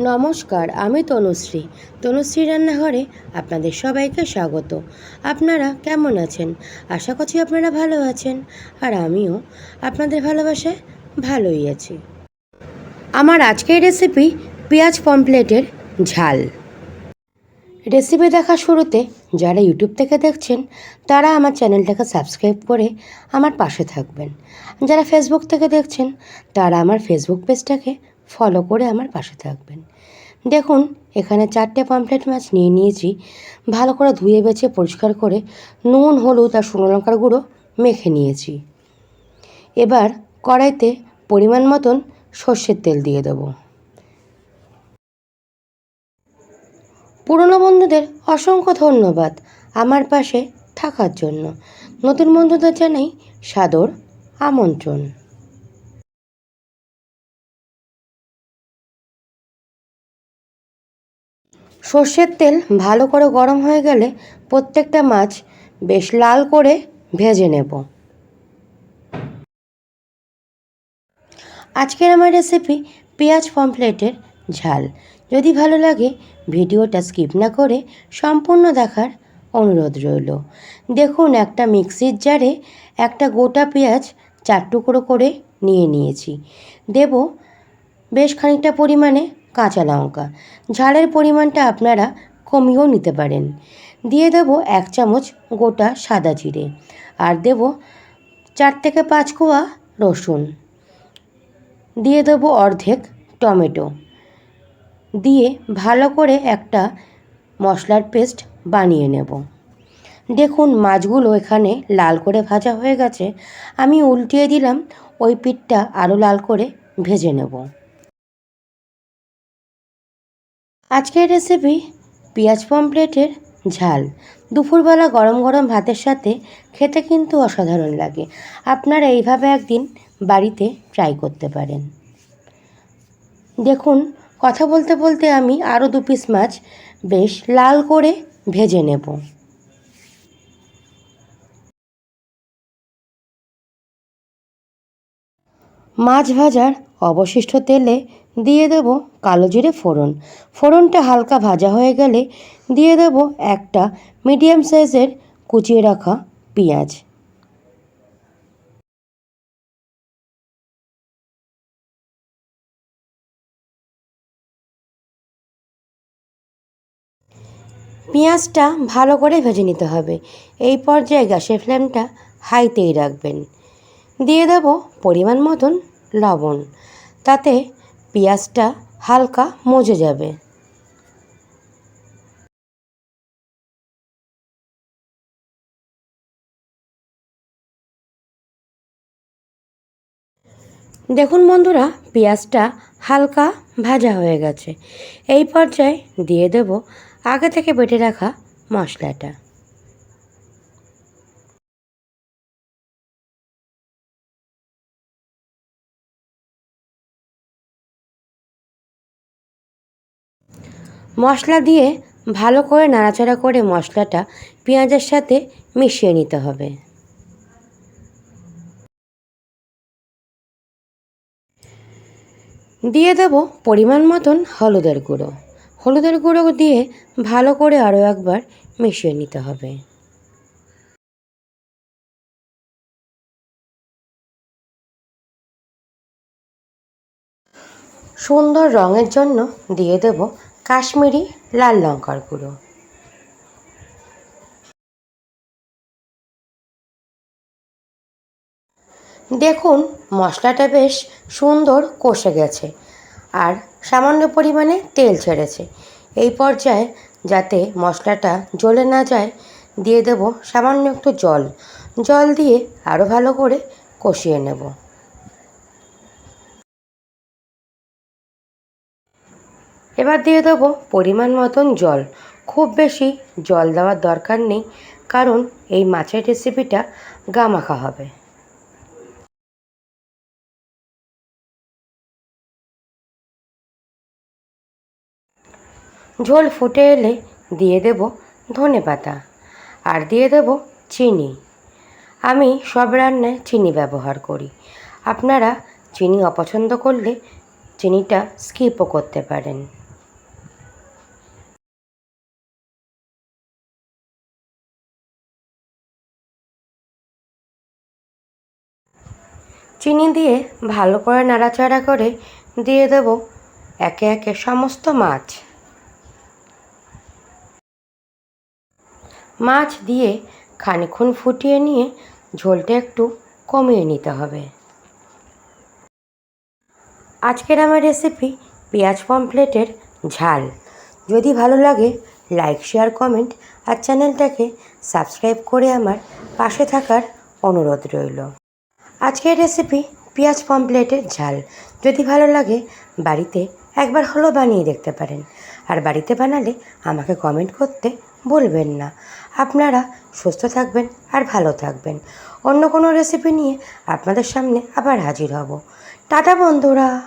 নমস্কার, আমি তনুশ্রী। তনুশ্রী রান্নাঘরে আপনাদের সবাইকে স্বাগত। আপনারা কেমন আছেন? আশা করছি আপনারা ভালো আছেন। আর আমিও আপনাদের ভালোবাসায় ভালোই আছি। আমার আজকের রেসিপি পেঁয়াজ পমপ্লেটের ঝাল। রেসিপি দেখা শুরুতে যারা ইউটিউব থেকে দেখছেন, তারা আমার চ্যানেলটাকে সাবস্ক্রাইব করে আমার পাশে থাকবেন। যারা ফেসবুক থেকে দেখছেন, তারা আমার ফেসবুক পেজটাকে ফলো করে আমার পাশে থাকবেন। দেখুন, এখানে চারটে পামপ্লেট মাছ নিয়ে নিয়েছি। ভালো করে ধুয়ে বেছে পরিষ্কার করে নুন, হলুদ আর শুকনো লঙ্কার গুঁড়ো মেখে নিয়েছি। এবার কড়াইতে পরিমাণ মতন সর্ষের তেল দিয়ে দেবো। পুরনো বন্ধুদের অসংখ্য ধন্যবাদ আমার পাশে থাকার জন্য। নতুন বন্ধুদের জানাই সাদর আমন্ত্রণ। সর্ষের তেল ভালো করে গরম হয়ে গেলে প্রত্যেকটা মাছ বেশ লাল করে ভেজে নেব। আজকের আমার রেসিপি পেঁয়াজ পমপ্লেটের ঝাল। যদি ভালো লাগে, ভিডিওটা স্কিপ না করে সম্পূর্ণ দেখার অনুরোধ রইল। দেখুন, একটা মিক্সির জারে একটা গোটা পেঁয়াজ চার টুকরো করে নিয়ে নিয়েছি। দেব বেশ খানিকটা পরিমাণে কাঁচা লঙ্কা। ঝালের পরিমাণটা আপনারা কমিয়েও নিতে পারেন। দিয়ে দেব এক চামচ গোটা সাদা জিরে। আর দেব চার থেকে পাঁচ কোয়া রসুন। দিয়ে দেবো অর্ধেক টমেটো। দিয়ে ভালো করে একটা মশলার পেস্ট বানিয়ে নেব। দেখুন মাছগুলো এখানে লাল করে ভাজা হয়ে গেছে। আমি উল্টিয়ে দিলাম, ওই পিঠটা আরও লাল করে ভেজে নেব। আজকের রেসিপি পেঁয়াজ পমপ্লেটের ঝাল। দুপুরবেলা গরম গরম ভাতের সাথে খেতে কিন্তু অসাধারণ লাগে। আপনারা এইভাবে একদিন বাড়িতে ট্রাই করতে পারেন। দেখুন, কথা বলতে বলতে আমি আরও দু পিস মাছ বেশ লাল করে ভেজে নেব। মাছ ভাজার অবশিষ্ট তেলে দিয়ে দেব কালো জিরে ফোড়ন। ফোড়নটা হালকা ভাজা হয়ে গেলে দিয়ে দেব একটা মিডিয়াম সাইজের কুচিয়ে রাখা পেঁয়াজ। পেঁয়াজটা ভালো করে ভেজে নিতে হবে। এই পর্যায়ে গ্যাসের ফ্লেমটা হাইতেই রাখবেন। দিয়ে দেব পরিমাণ মতন লবণ। তাতে পেঁয়াজটা হালকা মজে যাবে। দেখুন বন্ধুরা, পেঁয়াজটা হালকা ভাজা হয়ে গেছে। এই পর্যায়ে দিয়ে দেব আগে থেকে বেটে রাখা মশলাটা। মশলা দিয়ে ভালো করে নাড়াচাড়া করে মশলাটা পেঁয়াজের সাথে মিশিয়ে নিতে হবে। দিয়ে দেব পরিমাণ মতন হলুদের গুঁড়ো। হলুদের গুঁড়ো দিয়ে ভালো করে আরও একবার মিশিয়ে নিতে হবে। সুন্দর রঙের জন্য দিয়ে দেব কাশ্মীরি লাল লঙ্কার গুঁড়ো। দেখুন, মশলাটা বেশ সুন্দর কষে গেছে আর সামান্য পরিমাণে তেল ছেড়েছে। এই পর্যায়ে যাতে মশলাটা জ্বলে না যায়, দিয়ে দেব সামান্য একটু জল। জল দিয়ে আরও ভালো করে কষিয়ে নেব। এবার দিয়ে দেবো পরিমাণ মতন জল। খুব বেশি জল দেওয়ার দরকার নেই, কারণ এই মাছের রেসিপিটা গামাখা হবে। ঝোল ফুটে এলে দিয়ে দেব ধনে পাতা আর দিয়ে দেব চিনি। আমি সব রান্নায় চিনি ব্যবহার করি। আপনারা চিনি অপছন্দ করলে চিনিটা স্কিপও করতে পারেন। চিনি দিয়ে ভালো করে নাড়াচাড়া করে দিয়ে দেব একে একে সমস্ত মাছ। মাছ দিয়ে খানিক্ষণ ফুটিয়ে নিয়ে ঝোলটা একটু কমিয়ে নিতে হবে। আজকের আমার রেসিপি পেঁয়াজ পমপ্লেটের ঝাল। যদি ভালো লাগে লাইক শেয়ার কমেন্ট আর চ্যানেলটাকে সাবস্ক্রাইব করে আমার পাশে থাকার অনুরোধ রইল। আজকের রেসিপি পেঁয়াজ পমপ্লেটের ঝাল। যদি ভালো লাগে, বাড়িতে একবার হলো বানিয়ে দেখতে পারেন। আর বাড়িতে বানালে আমাকে কমেন্ট করতে বলবেন না। আপনারা সুস্থ থাকবেন আর ভালো থাকবেন। অন্য কোনো রেসিপি নিয়ে আপনাদের সামনে আবার হাজির হব। টাটা বন্ধুরা!